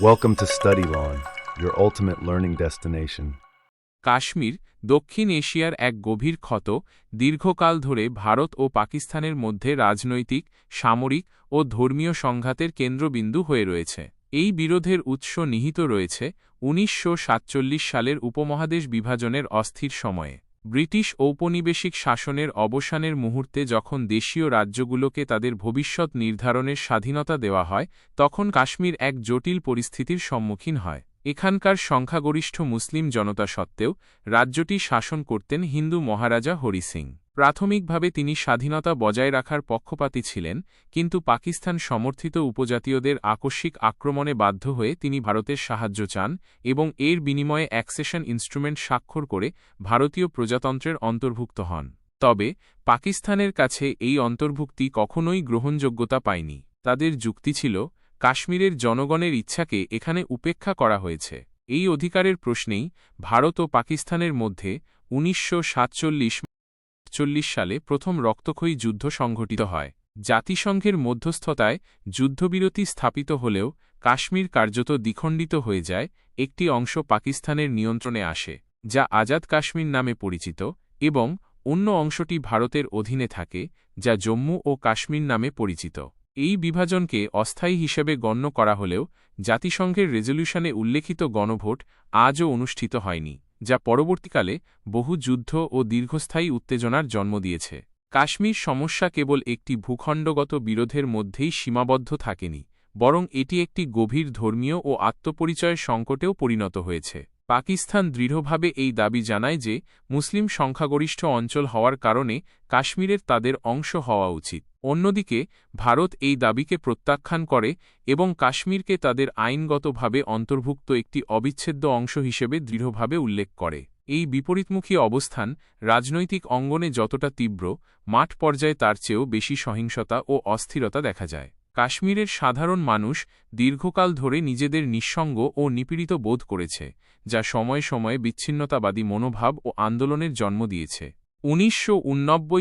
Welcome to Study Lawn, your ultimate learning destination. Kashmir দক্ষিণ এশিয়ার এক গভীর ক্ষত দীর্ঘকাল ধরে ভারত ও পাকিস্তানের মধ্যে রাজনৈতিক সামরিক ও ধর্মীয় সংঘাতের কেন্দ্রবিন্দু হয়ে রয়েছে এই বিরোধের উৎস নিহিত রয়েছে উনিশশো সাতচল্লিশ সালের উপমহাদেশ বিভাজনের অস্থির সময়ে ব্রিটিশ ঔপনিবেশিক শাসনের অবসানের মুহূর্তে যখন দেশীয় রাজ্যগুলোকে তাদের ভবিষ্যৎ নির্ধারণের স্বাধীনতা দেওয়া হয়, তখন কাশ্মীর এক জটিল পরিস্থিতির সম্মুখীন হয়। এখানকার সংখ্যাগরিষ্ঠ মুসলিম জনতা সত্ত্বেও রাজ্যটি শাসন করতেন হিন্দু মহারাজা হরি সিং। প্রাথমিকভাবে তিনি স্বাধীনতা বজায় রাখার পক্ষপাতী ছিলেন, কিন্তু পাকিস্তান সমর্থিত উপজাতীয়দের আকস্মিক আক্রমণে বাধ্য হয়ে তিনি ভারতের সাহায্য চান এবং এর বিনিময়ে অ্যাক্সেশন ইনস্ট্রুমেন্ট স্বাক্ষর করে ভারতীয় প্রজাতন্ত্রের অন্তর্ভুক্ত হন। তবে পাকিস্তানের কাছে এই অন্তর্ভুক্তি কখনোই গ্রহণযোগ্যতা পায়নি। তাদের যুক্তি ছিল কাশ্মীরের জনগণের ইচ্ছাকে এখানে উপেক্ষা করা হয়েছে। এই অধিকারের প্রশ্নেই ভারত ও পাকিস্তানের মধ্যে উনিশশো চল্লিশ সালে প্রথম রক্তক্ষয়ী যুদ্ধ সংঘটিত হয়। জাতিসংঘের মধ্যস্থতায় যুদ্ধবিরতি স্থাপিত হলেও কাশ্মীর কার্যত দ্বিখণ্ডিত হয়ে যায়, একটি অংশ পাকিস্তানের নিয়ন্ত্রণে আসে, যা আজাদ কাশ্মীর নামে পরিচিত, এবং অন্য অংশটি ভারতের অধীনে থাকে, যা জম্মু ও কাশ্মীর নামে পরিচিত। এই বিভাজনকে অস্থায়ী হিসেবে গণ্য করা হলেও জাতিসংঘের রেজলিউশনে উল্লেখিত গণভোট আজও অনুষ্ঠিত হয়নি, যা পরবর্তীকালে বহু যুদ্ধ ও দীর্ঘস্থায়ী উত্তেজনার জন্ম দিয়েছে। কাশ্মীর সমস্যা কেবল একটি ভূখণ্ডগত বিরোধের মধ্যেই সীমাবদ্ধ থাকেনি, বরং এটি একটি গভীর ধর্মীয় ও আত্মপরিচয়ের সংকটেও পরিণত হয়েছে। পাকিস্তান দৃঢ়ভাবে এই দাবি জানায় যে মুসলিম সংখ্যাগরিষ্ঠ অঞ্চল হওয়ার কারণে কাশ্মীরের তাদের অংশ হওয়া উচিত। অন্যদিকে, ভারত এই দাবিকে প্রত্যাখ্যান করে এবং কাশ্মীরকে তাদের আইনগতভাবে অন্তর্ভুক্ত একটি অবিচ্ছেদ্য অংশ হিসেবে দৃঢ়ভাবে উল্লেখ করে। এই বিপরীতমুখী অবস্থান রাজনৈতিক অঙ্গনে যতটা তীব্র, মাঠ পর্যায়ে তার চেয়েও বেশি সহিংসতা ও অস্থিরতা দেখা যায়। কাশ্মীরের সাধারণ মানুষ দীর্ঘকাল ধরে নিজেদের নিঃসঙ্গ ও নিপীড়িত বোধ করেছে, যা সময়ে সময়ে বিচ্ছিন্নতাবাদী মনোভাব ও আন্দোলনের জন্ম দিয়েছে। উনিশশো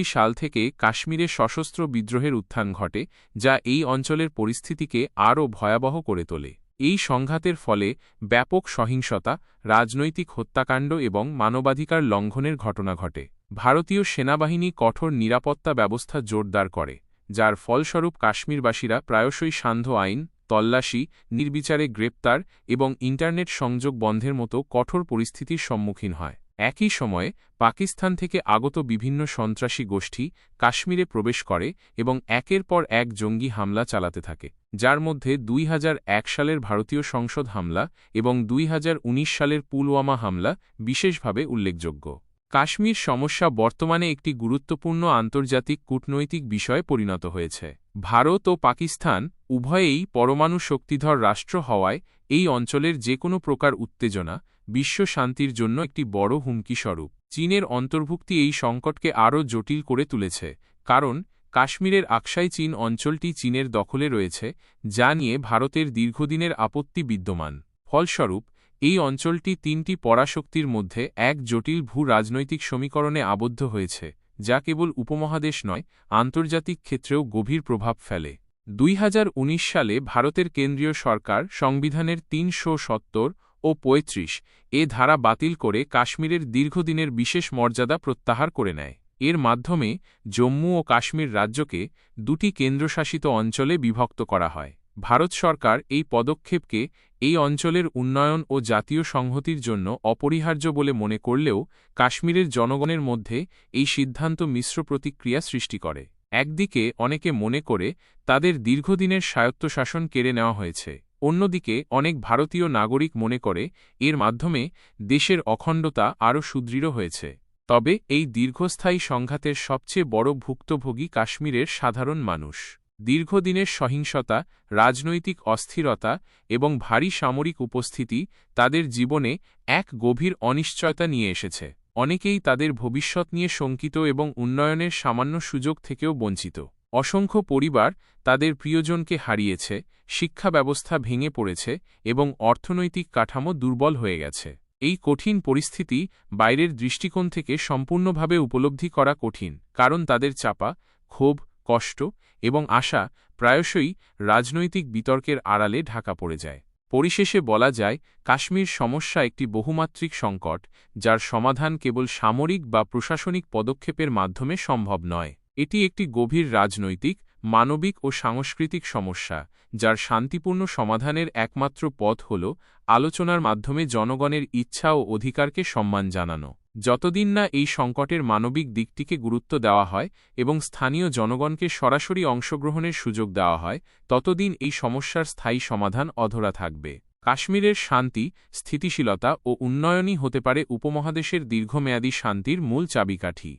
সাল থেকে কাশ্মীরে সশস্ত্র বিদ্রোহের উত্থান ঘটে, যা এই অঞ্চলের পরিস্থিতিকে আরও ভয়াবহ করে তোলে। এই সংঘাতের ফলে ব্যাপক সহিংসতা, রাজনৈতিক হত্যাকাণ্ড এবং মানবাধিকার লঙ্ঘনের ঘটনা ঘটে। ভারতীয় সেনাবাহিনী কঠোর নিরাপত্তা ব্যবস্থা জোরদার করে। যার ফলস্বরূপ কাশ্মীরবাসীরা প্রায়শই সান্ধ্য আইন, তল্লাশি, নির্বিচারে গ্রেপ্তার এবং ইন্টারনেট সংযোগ বন্ধের মতো কঠোর পরিস্থিতির সম্মুখীন হয়। একই সময়ে পাকিস্তান থেকে আগত বিভিন্ন সন্ত্রাসী গোষ্ঠী কাশ্মীরে প্রবেশ করে এবং একের পর এক জঙ্গি হামলা চালাতে থাকে, যার মধ্যে দুই হাজার এক সালের ভারতীয় সংসদ হামলা এবং দুই হাজার উনিশ সালের পুলওয়ামা হামলা বিশেষভাবে উল্লেখযোগ্য। কাশ্মীর সমস্যা বর্তমানে একটি গুরুত্বপূর্ণ আন্তর্জাতিক কূটনৈতিক বিষয়ে পরিণত হয়েছে। ভারত ও পাকিস্তান উভয়েই পরমাণু শক্তিধর রাষ্ট্র হওয়ায় এই অঞ্চলের যে কোনো প্রকার উত্তেজনা, বিশ্ব শান্তির জন্য একটি বড় হুমকি স্বরূপ চীনের অন্তর্ভুক্তি এই সংকটকে আরও জটিল করে তুলেছে, কারণ কাশ্মীরের আকসাই চীন অঞ্চলটি চীনের দখলে রয়েছে, যা নিয়ে ভারতের দীর্ঘদিনের আপত্তি বিদ্যমান। ফলস্বরূপ এই অঞ্চলটি তিনটি পরাশক্তির মধ্যে এক জটিল ভূ রাজনৈতিক সমীকরণে আবদ্ধ হয়েছে, যা কেবল উপমহাদেশ নয়, আন্তর্জাতিক ক্ষেত্রেও গভীর প্রভাব ফেলে। দুই হাজার উনিশ সালে ভারতের কেন্দ্রীয় সরকার সংবিধানের তিনশো সত্তর ও পঁয়ত্রিশ এ ধারা বাতিল করে কাশ্মীরের দীর্ঘদিনের বিশেষ মর্যাদা প্রত্যাহার করে নেয়। এর মাধ্যমে জম্মু ও কাশ্মীর রাজ্যকে দুটি কেন্দ্রশাসিত অঞ্চলে বিভক্ত করা হয়। ভারত সরকার এই পদক্ষেপকে এই অঞ্চলের উন্নয়ন ও জাতীয় সংহতির জন্য অপরিহার্য বলে মনে করলেও কাশ্মীরের জনগণের মধ্যে এই সিদ্ধান্ত মিশ্র প্রতিক্রিয়া সৃষ্টি করে। একদিকে অনেকে মনে করে তাদের দীর্ঘদিনের স্বায়ত্তশাসন কেড়ে নেওয়া হয়েছে। অন্যদিকে অনেক ভারতীয় নাগরিক মনে করে এর মাধ্যমে দেশের অখণ্ডতা আরও সুদৃঢ় হয়েছে। তবে এই দীর্ঘস্থায়ী সংঘাতের সবচেয়ে বড় ভুক্তভোগী কাশ্মীরের সাধারণ মানুষ। দীর্ঘদিনের সহিংসতা, রাজনৈতিক অস্থিরতা এবং ভারী সামরিক উপস্থিতি তাদের জীবনে এক গভীর অনিশ্চয়তা নিয়ে এসেছে। অনেকেই তাদের ভবিষ্যৎ নিয়ে শঙ্কিত এবং উন্নয়নের সামান্য সুযোগ থেকেও বঞ্চিত। অসংখ্য পরিবার তাদের প্রিয়জনকে হারিয়েছে, শিক্ষা ব্যবস্থা ভেঙে পড়েছে এবং অর্থনৈতিক কাঠামো দুর্বল হয়ে গেছে। এই কঠিন পরিস্থিতি বাইরের দৃষ্টিকোণ থেকে সম্পূর্ণভাবে উপলব্ধি করা কঠিন, কারণ তাদের চাপা, ক্ষোভ কষ্ট এবং আশা প্রায়শই রাজনৈতিক বিতর্কের আড়ালে ঢাকা পড়ে যায়। পরিশেষে বলা যায়, কাশ্মীর সমস্যা একটি বহুমাত্রিক সংকট, যার সমাধান কেবল সামরিক বা প্রশাসনিক পদক্ষেপের মাধ্যমে সম্ভব নয়। এটি একটি গভীর রাজনৈতিক, মানবিক ও সাংস্কৃতিক সমস্যা, যার শান্তিপূর্ণ সমাধানের একমাত্র পথ হল আলোচনার মাধ্যমে জনগণের ইচ্ছা ও অধিকারকে সম্মান জানানো। যতদিন না এই সংকটের মানবিক দিকটিকে গুরুত্ব দেওয়া হয় এবং স্থানীয় জনগণকে সরাসরি অংশগ্রহণের সুযোগ দেওয়া হয় ততদিন এই সমস্যার স্থায়ী সমাধান অধরা থাকবে কাশ্মীরের শান্তি স্থিতিশীলতা ও উন্নয়নই হতে পারে উপমহাদেশের দীর্ঘমেয়াদী শান্তির মূল চাবিকাঠি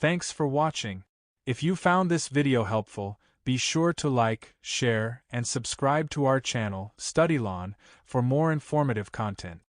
Thanks for watching. If you found this video helpful, be sure to like, share, and subscribe to our channel, StudyLawn, for more informative content.